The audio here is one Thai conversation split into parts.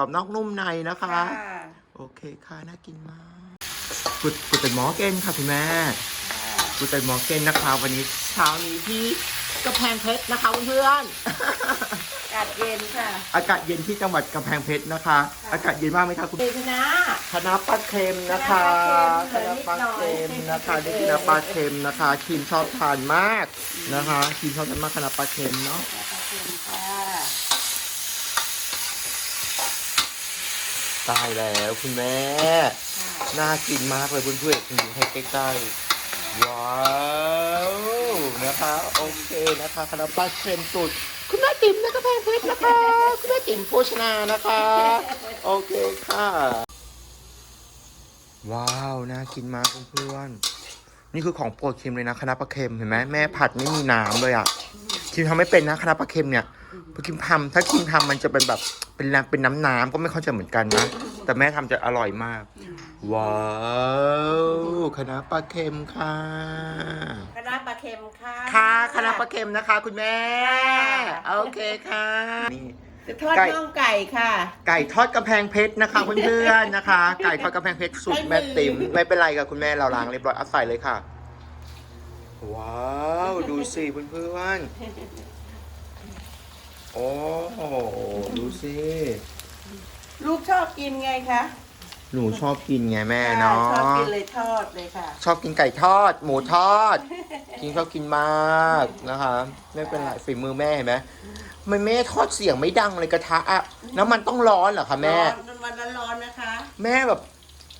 กรอบนอกนุ่มในนะคะค่ะโอเคค่ะ น่ากินมากกุดกุดเป็นหมอเกนค่ะคุณแม่กุดเป็นหมอเกนนะคะ วันนี้เช้านี้ที่กำแพงเพชรนะคะเพื่อนอากาศเย็นค่ะๆอากาศเย็นที่จังหวัดกำแพงเพชรนะคะค่ะอากาศเย็นมากไหมคะคุณเย็นนะคณะปลาเค็มนะคะคคณะณะปปลาลาเค็เค็มมนะนะคะคะนี่คณะปลาเค็มนะคะครีมชอบทานมากนะคะครีมชอบทานมากคณะปลาเค็มเนาะ ปลาเค็มค่ะ ตายแล้วคุณแม่ น่ากินมากเลยเพื่อนๆคุณดูให้ใกล้ๆ ว้าวนะคะโอเคนะคะคณะปลาเค็มสุด คุณแม่ติ๋มนะคะแพงเพชรนะคะ คุณแม่ติ๋มโภชนานะคะ โอเคค่ะ ว้าว น่ากินมากเพื่อนๆ นี่คือของโปรดคิมเลยนะคณะปลาเค็มเห็นไหมแม่ผัดไม่มีน้ำเลยอะ คิมทำไม่เป็นนะคณะปลาเค็มเนี่ยพอคิมทำถ้าคิมทำมันจะเป็นแบบเป็นน้ำเป็นน้ำน้ำๆก็ไม่ค่อยจะเหมือนกันนะ แต่แม่ทำจะอร่อยมาก ว้าวคณะปลาเค็มค่ะ คณะปลาเค็มค่ะค่ะคณะปลาเค็มนะคะ คุณแม่ โอเคค่ะนี่จะทอดไก่น่องไก่ค่ะ ไก่ทอดกำแพงเพชรนะคะเพื่อนๆนะคะ ไก่ทอดกำแพงเพชรสุดใช้มือแม่ติ๋มไม่เป็นไรกับคุณแม่เราล้างเรียบร้อยเอาใส่เลยค่ะ ว้าว ดูสิเพื่อนๆโอ้โหดูสิลูกชอบกินไงคะหนูชอบกินไงแม่เนาะชอบกินเลยทอดเลยค่ะ ชอบกินไก่ทอด หมูทอด กินชอบกินมากนะคะ ไม่เป็นไรฝีมือแม่เห็นไหมมันแม่ทอดเสียงไม่ดังเลยกระทะอะน้ำมันต้องร้อนเหรอคะแม่ร้อนวันร้อนๆนะคะ แม่แบบ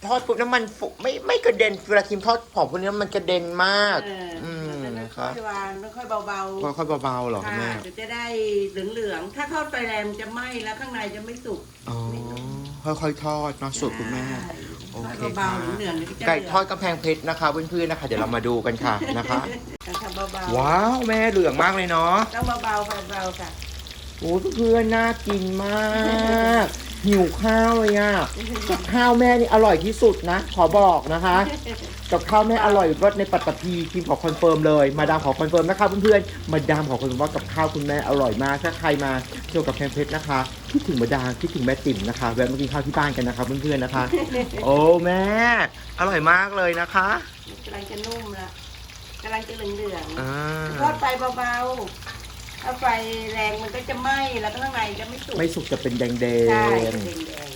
ทอดปุ๊บน้ำมันฟุไม่ไม่กระเด็นเวลาคิมทอดของพวกนี้มันกระเด็นมากเอ ครับค่อยๆวางแล้วค่อยเบาๆค่อยๆเบาๆเหรอคะค่ะแม่จะจะได้เหลืองๆถ้าทอดไฟแรงจะไหม้แล้วข้างในจะไม่สุกอ๋อค่อยๆทอดเนาะสูตรคุณแม่ โอเคทอดเบาค่ะๆเหลืองๆเดี๋ยวจะไก่ทอดกำแพงเพชรนะคะเพื่อนๆนะคะ เดี๋ยวเรามาดูกันค่ะนะคะ ทำเบาๆว้าวแม่เหลืองมากเลยเนาะ ต้องเบาๆไฟเบาๆค่ะ โอ้เพื่อนๆน่ากินมาก หิวข้าวเลยอะกับข้าวแม่นี่อร่อยที่สุดนะ ขอบอกนะคะกับข้าวแม่อร่อยรสในปัตตภีทีมขอคอนเฟิร์มเลย มาดามขอคอนเฟิร์มนะคะเพื่อนๆมาดามขอคอนเฟิร์มว่ากับข้าวคุณแม่อร่อยมากถ้าใครมาเที่ยวกับแพงเพชรนะคะคิดถึงมาดามคิดถึงแม่ติ๋มนะคะแวะมากินข้าวที่บ้านกันนะคะเพื่อนๆนะคะ โอ้แม่ อร่อยมากเลยนะคะกำลังจะนุ่มละกำลังจะเหลืองอ่าๆทอดไฟเบาๆ ถ้าไฟแรงมันก็จะไหม้แล้วข้างในจะไม่สุกไม่สุกจะเป็นแดงใช่ๆจะเป็นแดง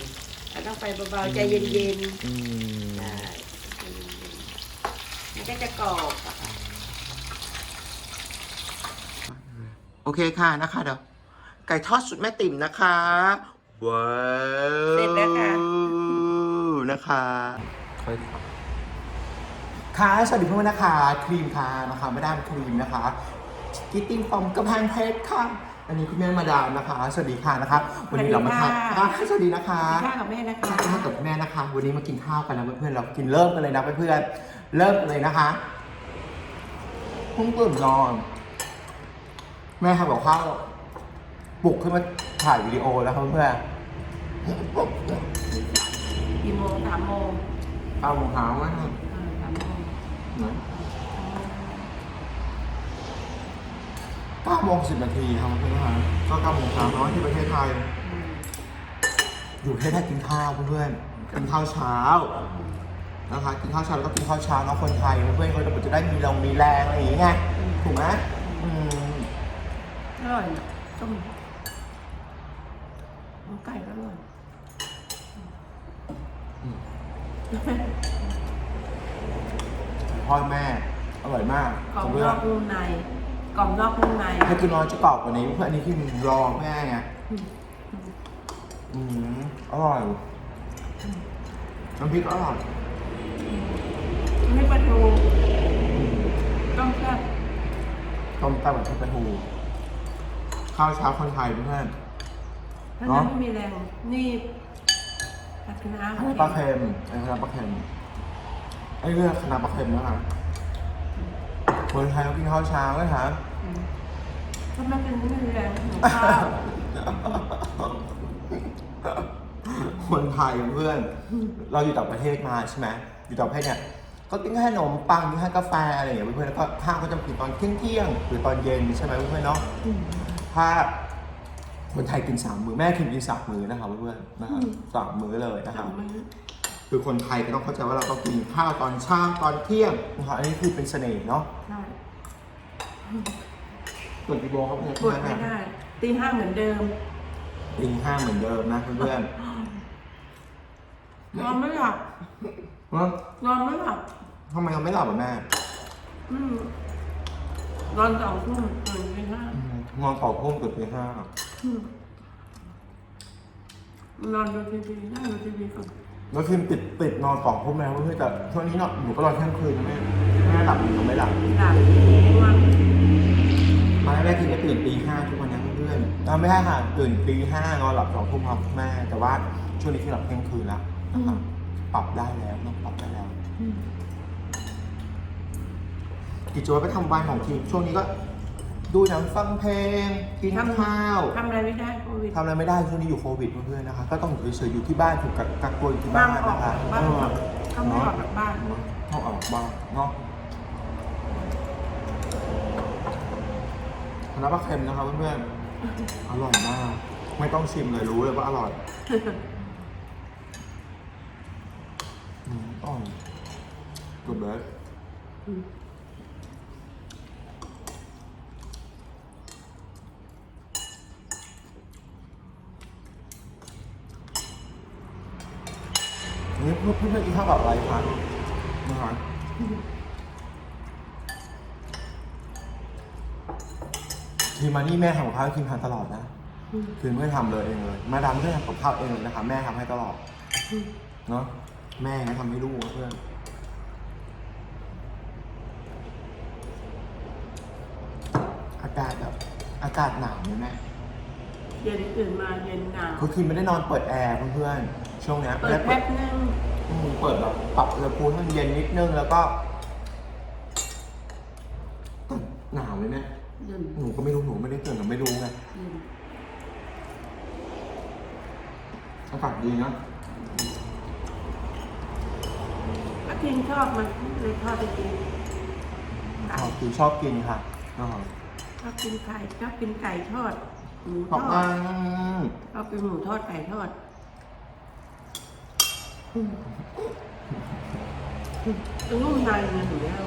เราต้องไฟเบาๆใจเย็นอืมๆใช่มันก็จะกรอบอะค่ะโอเคค่ะนะคะเดี๋ยวไก่ทอดสุดแม่ติ๋มนะคะว้าวเสร็จแล้วค่ะ นะคะค่อยค่ะสวัสดีเพื่อนๆนะคะครีมค่ะนะคะมาดามครีมนะคะ กิตติ้งฟอมกระแพงเพชรค่ะ อันนี้คุณแม่มาดามนะคะ สวัสดีค่ะนะคะ วันนี้เรามาทานอะสวัสดีนะคะข้าวกับแม่นะคะข้าวกับแม่นะคะ วันนี้มากินข้าวกันนะเพื่อนๆ เรากินเริ่มกันเลยนะเพื่อนๆ เริ่มเลยนะคะเพุ่งตื่นนอน แม่ทำกับข้าวปลุกขึ้นมาถ่ายวิดีโอแล้วครับเพื่อนกี่โมงสามโมงๆเอาหาว่าอ่าสามโมง เก้าโมงสิบนาทีครับเพื่อนๆก็เก้าโมงเช้าเนาะที่ประเทศไทยอืมอยู่ประเทศไทยกินข้าวเพื่อนๆกินข้าวเช้านะคะกินข้าวเช้าแล้วก็กินข้าวเช้าเนาะคนไทยเพื่อนๆเขาจะได้มีแรงมีแรงอะไรอย่างเงี้ยถูกไหมอืมอร่อยนะต้มหมูไก่ก็อร่อยพ่อแม่ อร่อยมากกรอบเพื่นออนกนุ่มใน กรอบนอกนุ่มในให้กินน้อยจะกรอบกว่านี้เพื่อนอันนี้คือรอแม่ไงอืมอร่อยน้ำพริกอร่อยไม่ปลาทูต้มแซ่บต้มแซ่บแบบชุบปลาทูข้าวเช้าคนไทยเพื่อนถ้าเนอะน้ำไม่มีแรงนี่ผัดคะน้าคณะปลาเค็มไอ้คณะปลาเค็มไอ้เรื่องคณะปลาเค็มนะครับคนไทยเขากินข้าวเช้าไหมครับอืม ถ้าไม่เป็นไม่มีแรงหิวข้าวคนไทยเพื่อน เราอยู่ต่างประเทศมาใช่ไหมอยู่ต่างประเทศเนี่ยก็กินแค่ขนมปังกินแค่กาแฟอะไรอย่างเงี้ยเพื่อนแล้วก็ข้าวก็จะกินตอนเที่ยงหรือตอนเย็นใช่ไหมเพื่อนเนาะถ้าคนไทยกินสามมือแม่คิมกินสามมือนะครับเพื่อนๆนะครับสามมือเลยนะครับคือคนไทยก็ต้องเข้าใจว่าเราต้องกินข้าวตอนเช้าตอนเที่ยงนะครับอันนี้คือเป็นเสน่ห์เนาะ ใช่ส่วนกี่โมงครับเนี่ยปวดไม่ได้ตีห้าเหมือนเดิมตีห้าเหมือนเดิมนะเพื่อนนอนไม่หลับๆเนาะนอนไม่หลับทำไมเราไม่หลับอะแม่อืมนอนสองทุ่มตื่นตีห้าอืมนอนต่อพุ่มตื่นตีห้า อืมนอนดูทีวีนั่งดูทีวีก่อนแล้วคืนติดติดนอนต่อพุ่มแล้วเพื่อนๆแต่ช่วงนี้เนาะหนูก็นอนเที่ยงคืนนะแม่แม่หลับหนูไม่หลับหลับวัน มาแรกคือจะตื่นตีห้าทุกวันนะเพื่อนๆเราไม่ได้ค่ะตื่นตีห้านอนหลับสองทุ่มครับแม่แต่ว่าช่วงนี้คือหลับเที่ยงคืนแล้วนะครับปรับได้แล้วเนาะปรับได้แล้วอืมกิจวัตรประจำวันของทีมช่วงนี้ก็ ดูหนังฟังเพลงกินข้าวทำอะไรไม่ได้โควิดทำอะไรไม่ได้ช่วงนี้อยู่โควิดเพื่อนๆนะคะก็ต้องอยู่เฉยๆอยู่ที่บ้านถูกกักกักตัวอยู่ที่บ้าบ้านนออกนะคะบ้านเออออกก็ไม่ออกจากบ้านต้องออกบ้างเนาะ น้ำปลาเค็มนะครับเพื่อนๆ อร่อยมาก ไม่ต้องชิมเลยรู้เลยว่าอร่อยอืมอร่อยกูเบิร์ดนี่เพื่อนเพื่อนๆกินข้าวกับอะไรคะนะคะ ทีมานี่แม่ทำกับข้าวให้กินทานตลอดนะอืมคือไม่ทำเลยเองเลย มาดามไม่ได้ทำกับข้าวเองเลยนะคะ แม่ทำให้ตลอดอืมเนาะแม่นะทำให้ลูกนะเพื่อนอากาศแบบอากาศหนาวเนี่ยแม่เย็นตื่นมาเย็นหนาวคือคืนไม่ได้นอนเปิดแอร์เพื่อนๆช่วงเนี้ยเปิไม่ดได้แป๊บนึงอืมเปิดแบบปรับอุณหภูมิให้มันเย็นนิดนึงแล้วก็หนาวเลยแม่ เย็นหนูก็ไม่รู้หนูไม่ได้เกิดหนูไม่รู้ไง เย็น อากาศ ดีนะอาทินชอบมันเลยทอดให้กินไก่อ๋อคือชอบกินค่ะอ๋อชอบกินไก่ชอบกินไก่ทอดหมูขทอบอคุดณชอบกินหมูทอดไก่ทอดต้องนุ่มในนะหนูแล้ว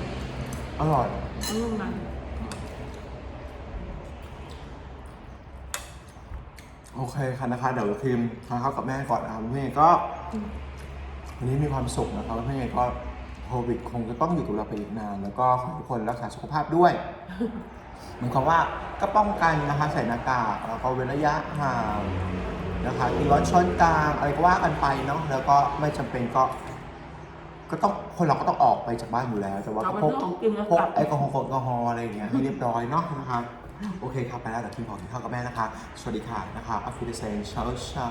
อร่อย ต้องนุ่มใน โอเคค่ะนะคะเดี๋ยวทีมทานข้าวกับแม่ก่อนนะครับเพื่อนๆก็วันนี้มีความสุขนะครับเพื่อนๆก็โควิดคงจะต้องอยู่กับเราไปอีกนาน แล้วก็ขอให้ทุกคนรักษาสุขภาพด้วยเหมือนกับว่าก็ป้องกันนะคะใส่หน้ากากแล้วก็เว้นระยะห่างนะคะกินร้อนช้อนกลางอะไรก็ว่ากันไปเนาะแล้วก็ไม่จำเป็นก็ ก็ต้องคนเราก็ต้องออกไปจากบ้านอยู่แล้ว แต่ว่าเราก็ไปพกซื้อของกินแล้วพกกลับแอลกอฮอล์แอลกอฮอล์อะไรอย่างเงี้ยให้เรียบร้อยเนาะนะคะ โอเคครับ ไปแล้วเดี๋ยวทีมขอกินข้าวกับแม่นะคะ สวัสดีค่ะนะคะอัฟฟิเดเซนเช้าเช้า